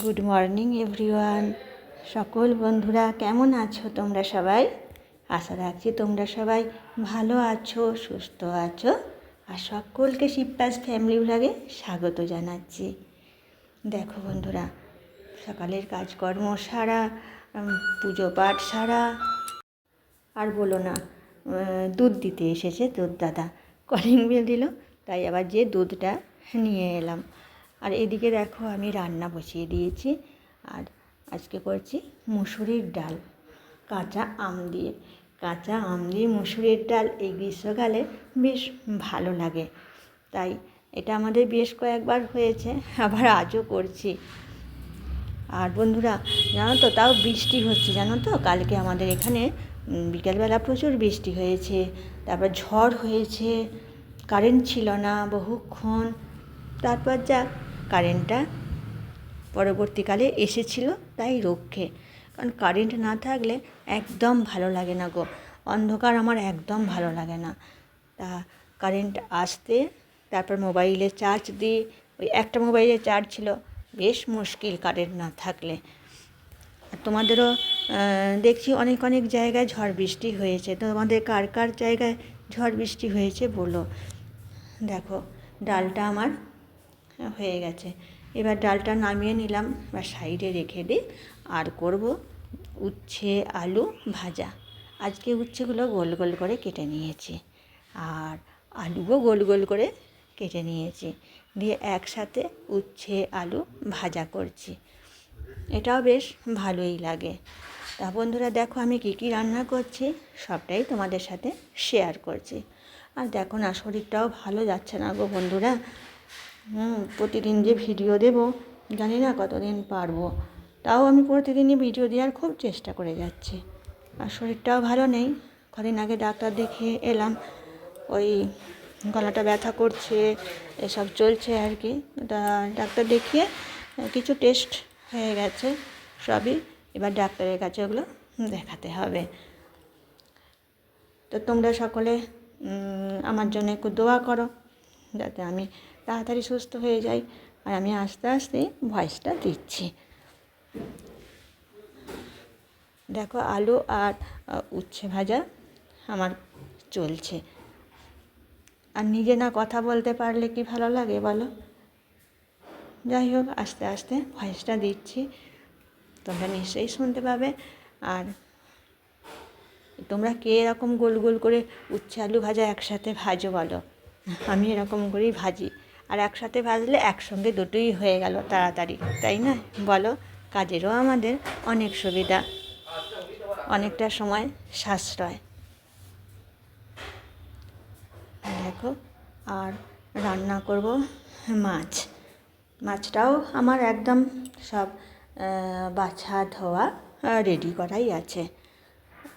Good morning everyone সকল বন্ধুরা, কেমন আছো তোমরা সবাই? আশা রাখছি তোমরা সবাই ভালো আছো, সুস্থ আছো, আর সকলকে শিবপাস ফ্যামিলি ব্লগে স্বাগত জানাচ্ছি। দেখো বন্ধুরা, সকালের কাজকর্ম সারা পুজো পাঠ সারা। আর বলো না দুধ দিতে এসেছে, দুধ দাদা। কলিং বেল দিল, তাই আবার যে দুধটা নিয়ে এলাম। আর এদিকে দেখো আমি রান্না বসিয়ে দিয়েছি। আর আজকে করছি মুসুরির ডাল, কাঁচা আম দিয়ে। কাঁচা আম দিয়ে মুসুরির ডাল এই গ্রীষ্মকালে বেশ ভালো লাগে। তাই এটা আমাদের বেশ কয়েকবার হয়েছে, আবার আজও করছি। আর বন্ধুরা, জানো তো, তাও বৃষ্টি হচ্ছে, জানো তো? কালকে আমাদের এখানে বিকেলবেলা প্রচুর বৃষ্টি হয়েছে, তারপর ঝড় হয়েছে কারেন্ট ছিল না বহুক্ষণ। তারপর যাক কারেন্টটা পরবর্তীকালে এসেছিল, তাই রক্ষে। কারণ কারেন্ট না থাকলে একদম ভালো লাগে না গো। অন্ধকার আমার একদম ভালো লাগে না। তা কারেন্ট আসতে, তারপর মোবাইলে চার্জ দিই। ওই একটা মোবাইলে চার্জ ছিল, বেশ মুশকিল কারেন্ট না থাকলে। তোমাদেরও দেখছি অনেক অনেক জায়গায় ঝড় বৃষ্টি হয়েছে। তোমাদের কার কার জায়গায় ঝড় বৃষ্টি হয়েছে বলো। দেখো, ডালটা আমার হয়ে গেছে। এবার ডালটা নামিয়ে নিলাম বা সাইডে রেখে দিই। আর করব উচ্ছে আলু ভাজা। আজকে উচ্ছেগুলো গোল গোল করে কেটে নিয়েছি। আর আলুও গোল গোল করে কেটে নিয়েছি। দিয়ে একসাথে উচ্ছে আলু ভাজা করছি। এটাও বেশ ভালোই লাগে। তা বন্ধুরা, দেখো আমি কী কী রান্না করছি, সবটাই তোমাদের সাথে শেয়ার করছি। আর দেখো না, শরীরটাও ভালো যাচ্ছে না গো বন্ধুরা। হুম, প্রতিদিন যে ভিডিও দেব, জানি না কতদিন পারব। তাও আমি প্রতিদিনই ভিডিও দেওয়ার খুব চেষ্টা করে যাচ্ছি। আর শরীরটাও ভালো নেই। কদিন আগে ডাক্তার দেখিয়ে এলাম, ওই গলাটা ব্যথা করছে, এসব চলছে আর কি। ডাক্তার দেখিয়ে কিছু টেস্ট হয়ে গেছে সবই। এবার ডাক্তারের কাছে ওগুলো দেখাতে হবে। তো তোমরা সকলে আমার জন্য একটু দোয়া করো, যাতে আমি তাড়াতাড়ি সুস্থ হয়ে যাই। আর আমি আস্তে আস্তে ভয়েসটা দিচ্ছি। দেখো, আলু আর উচ্ছে ভাজা আমার চলছে। আর নিজে না কথা বলতে পারলে কি ভালো লাগে বলো? যাই হোক, আস্তে আস্তে ভয়েসটা দিচ্ছি। তোমরা নিশ্চয়ই শুনতে পাবে। আর তোমরা কে এরকম গোল গোল করে উচ্ছে, আলু ভাজা একসাথে ভাজো বলো? আমি এরকম করেই ভাজি। আর একসাথে ভাজলে একসঙ্গে দুটোই হয়ে গেল তাড়াতাড়ি, তাই না? বলো, কাজেরও আমাদের অনেক সুবিধা, অনেকটা সময় সাশ্রয়। দেখো, আর রান্না করব মাছ। মাছটাও আমার একদম সব বাছা ধোয়া রেডি করাই আছে।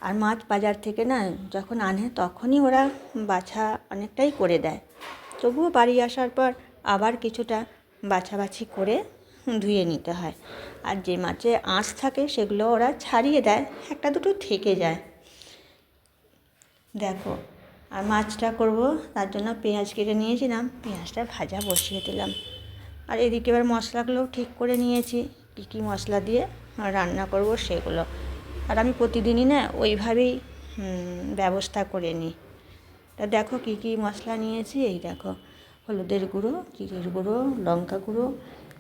আর মাছ বাজার থেকে না, যখন আনে তখনই ওরা বাছা অনেকটাই করে দেয়। তবুও বাড়ি আসার পর আবার কিছুটা বাছাবাছি করে ধুয়ে নিতে হয়। আর যে মাছে আঁশ থাকে সেগুলো ওরা ছাড়িয়ে দেয়, একটা দুটো থেকে যায়। দেখো, আর মাছটা করব, তার জন্য পেঁয়াজ কেটে নিয়েছিলাম, পেঁয়াজটা ভাজা বসিয়ে দিলাম। আর এদিকে এবার মশলাগুলোও ঠিক করে নিয়েছি, কী কী মশলা দিয়ে রান্না করব সেগুলো। আর আমি প্রতিদিনই না ওইভাবেই ব্যবস্থা করে নিই। তা দেখো কী কী মশলা নিয়েছি, এই দেখো। হলুদের গুঁড়ো, জিরের গুঁড়ো, লঙ্কা গুঁড়ো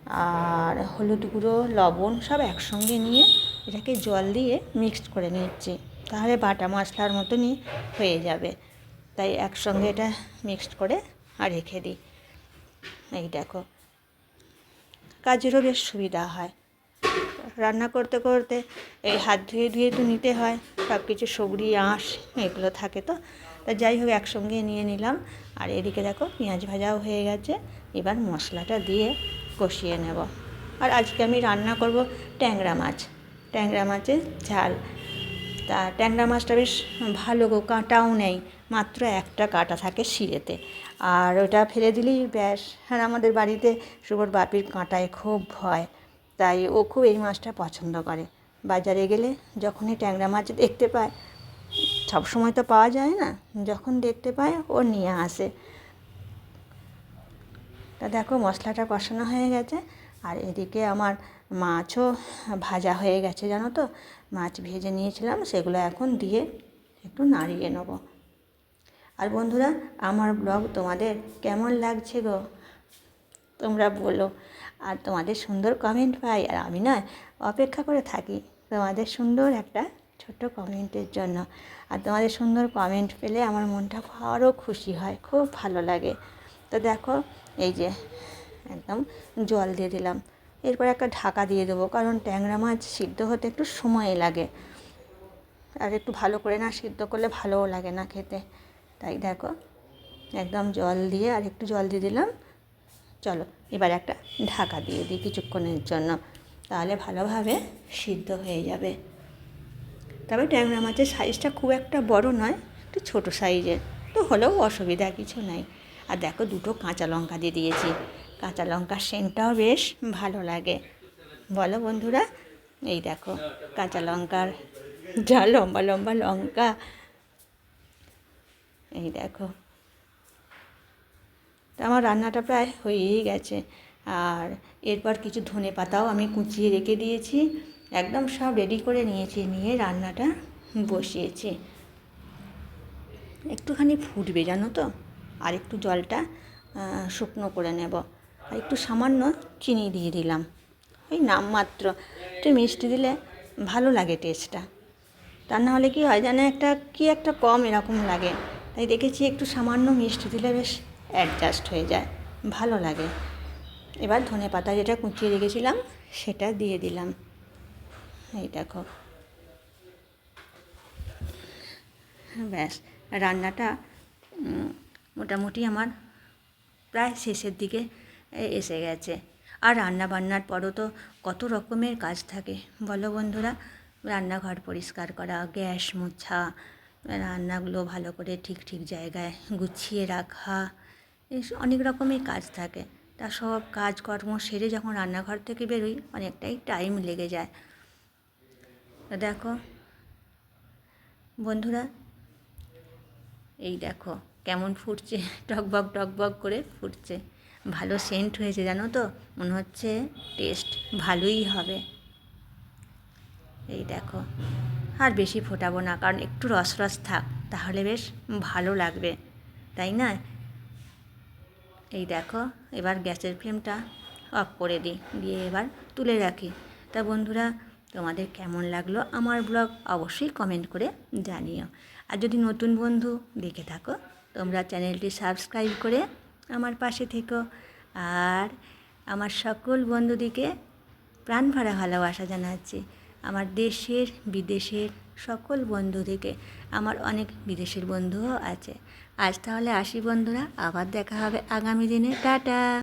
আর হলুদ গুঁড়ো, লবণ সব একসঙ্গে নিয়ে এটাকে জল দিয়ে মিক্সড করে নিচ্ছি। তাহলে বাটা মশলার মতনই হয়ে যাবে। তাই একসঙ্গে এটা মিক্সড করে আর রেখে দিই। এই দেখো, কাজেরও বেশ সুবিধা হয়। রান্না করতে করতে এই হাত ধুয়ে ধুয়ে তো নিতে হয় সব কিছু সবরি আঁশ, এগুলো থাকে তো। তা যাই হোক, একসঙ্গে নিয়ে নিলাম। আর এদিকে দেখো, পেঁয়াজ ভাজাও হয়ে গেছে। এবার মশলাটা দিয়ে কষিয়ে নেব। আর আজকে আমি রান্না করব ট্যাংরা মাছ। ট্যাংরা মাছের ঝাল। তা ট্যাংরা মাছটা বেশ ভালো গো, কাঁটাও নেই। মাত্র একটা কাঁটা থাকে শিরেতে আর ওটা ফেলে দিলেই ব্যাস। আর আমাদের বাড়িতে শুভর বাপির কাঁটায় খুব ভয়। তাই ও খুব এই মাছটা পছন্দ করে। বাজারে গেলে যখনই ট্যাংরা মাছ দেখতে পায়, সব সময় তো পাওয়া যায় না, যখন দেখতে পায় ও নিয়ে আসে। তা দেখো মশলাটা কষানো হয়ে গেছে, আর এদিকে আমার মাছও ভাজা হয়ে গেছে, জানো তো? মাছ ভেজে নিয়েছিলাম, সেগুলো এখন দিয়ে একটু নাড়িয়ে নেব। আর বন্ধুরা, আমার ব্লগ তোমাদের কেমন লাগছে গো? তোমরা বলো। আর তোমাদের সুন্দর কমেন্ট পাই, আর আমি না অপেক্ষা করে থাকি তোমাদের সুন্দর একটা ছোট্ট কমেন্টের জন্য। আর তোমাদের সুন্দর কমেন্ট পেলে আমার মনটা আরও খুশি হয়, খুব ভালো লাগে। তো দেখো, এই যে একদম জল দিয়ে দিলাম। এরপর একটা ঢাকা দিয়ে দেবো, কারণ ট্যাংরা মাছ সিদ্ধ হতে একটু সময় লাগে। আর একটু ভালো করে না সিদ্ধ করলে ভালোও লাগে না খেতে। তাই দেখো, একদম জল দিয়ে আর একটু জল দিয়ে দিলাম। চলো, এবার একটা ঢাকা দিয়ে দিই কিছুক্ষণের জন্য। তাহলে ভালোভাবে সিদ্ধ হয়ে যাবে। তবে ট্যাংরা মাছের সাইজটা খুব একটা বড় নয়, একটু ছোটো সাইজের তো হলেও অসুবিধা কিছু নাই। আর দেখো দুটো কাঁচা লঙ্কা দিয়ে দিয়েছি। কাঁচা লঙ্কার সেন্টটাও বেশ ভালো লাগে। বলো বন্ধুরা, এই দেখো কাঁচা লঙ্কার যা লম্বা লম্বা লঙ্কা। এই দেখো। আমার রান্নাটা প্রায় হয়েই গেছে। আর এরপর কিছু ধনে পাতাও আমি কুচিয়ে রেখে দিয়েছি। একদম সব রেডি করে নিয়েছি, নিয়ে রান্নাটা বসিয়েছি। একটুখানি ফুটবে, জানো তো? আর একটু জলটা শুকনো করে নেব। আর একটু সামান্য চিনি দিয়ে দিলাম। ওই নামমাত্র। একটু মিষ্টি দিলে ভালো লাগে টেস্টটা তা না হলে কি হয় যেন একটা, কি একটা কম এরকম লাগে। তাই দেখেছি একটু সামান্য মিষ্টি দিলে বেশ অ্যাডজাস্ট হয়ে যায়। ভালো লাগে। এবার ধনে পাতা যেটা কুচিয়ে রেখেছিলাম, সেটা দিয়ে দিলাম। এই দেখো। ব্যাস, রান্নাটা মোটামুটি আমার প্রায় শেষের দিকে এসে গেছে। আর রান্না বান্নার পরও তো কত রকমের কাজ থাকে। বলো বন্ধুরা, রান্নাঘর পরিষ্কার করা, গ্যাস মোছা, রান্নাগুলো ভালো করে ঠিক ঠিক জায়গায় গুছিয়ে রাখা এই অনেক রকমের কাজ থাকে। তা সব কাজকর্ম সেরে যখন রান্নাঘর থেকে বেরোই, অনেকটাই টাইম লেগে যায়। দেখো, বন্ধুরা, এই দেখো কেমন ফুটছে টকবক টকবক করে ফুটছে। ভালো সেন্ট হয়েছে, জানো তো? মনে হচ্ছে টেস্ট ভালোই হবে। এই দেখো, আর বেশি ফোটাবো না, কারণ একটু রস রস থাক, তাহলে বেশ ভালো লাগবে। তাই না? এই দেখো, এবার গ্যাসের ফ্লেমটা অফ করে দিই, দিয়ে এবার তুলে রাখি। তা বন্ধুরা, তোমাদের কেমন লাগল আমার ব্লগ অবশ্যই কমেন্ট করে জানিও। আর যদি নতুন বন্ধু দেখে থাকো, তোমরা চ্যানেলটি সাবস্ক্রাইব করে আমার পাশে থেকো। আর আমার সকল বন্ধুদিকে প্রাণ ভরা ভালোবাসা জানাচ্ছি। আমার দেশের, বিদেশের সকল বন্ধু থেকে আমার অনেক বিদেশের বন্ধুও আছে। আজ তাহলে আসি বন্ধুরা, আবার দেখা হবে আগামী দিনে। টাটা!